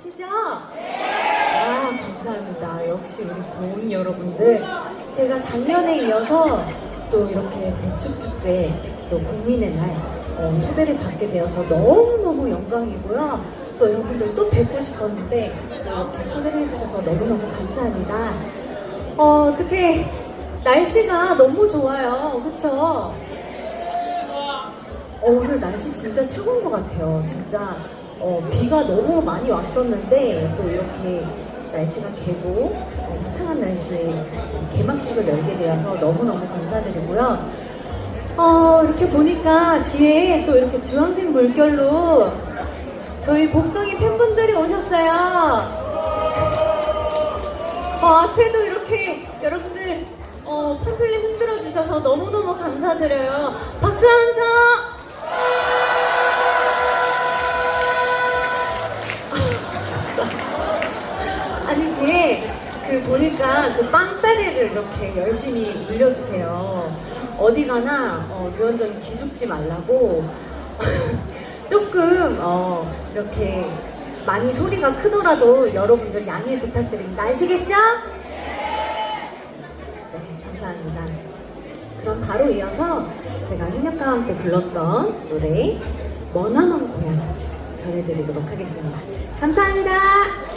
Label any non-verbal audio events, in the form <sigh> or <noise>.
아시죠? 아, 감사합니다. 역시 우리 고은 여러분들. 제가 작년에 이어서 또 이렇게 대축축제, 또 국민의 날, 어, 초대를 받게 되어서 너무너무 영광이고요. 또 여러분들 또 뵙고 싶었는데, 또 이렇게 초대를 해주셔서 너무너무 감사합니다. 어, 어떻게, 날씨가 너무 좋아요. 그쵸? 어, 오늘 날씨 진짜 최고인 것 같아요. 진짜 어, 비가 너무 많이 왔었는데 또 이렇게 날씨가 개고 어, 화창한 날씨에 개막식을 열게 되어서 너무너무 감사드리고요. 어, 이렇게 보니까 뒤에 또 이렇게 주황색 물결로 저희 복덩이 팬분들이 오셨어요. 어, 앞에도 이렇게 여러분들 어, 팬플릿 흔들어 주셔서 너무너무 감사드려요. 박수 한 번! 뒤에 그 보니까 그 빵따리를 이렇게 열심히 물려주세요. 어디 가나 어, 류원전 기죽지 말라고 <laughs> 조금 어, 이렇게 많이 소리가 크더라도 여러분들 양해 부탁드립니다. 아시겠죠? 네, 감사합니다. 그럼 바로 이어서 제가 현역과 함께 불렀던 노래 머나먼 고향 전해드리도록 하겠습니다. 감사합니다.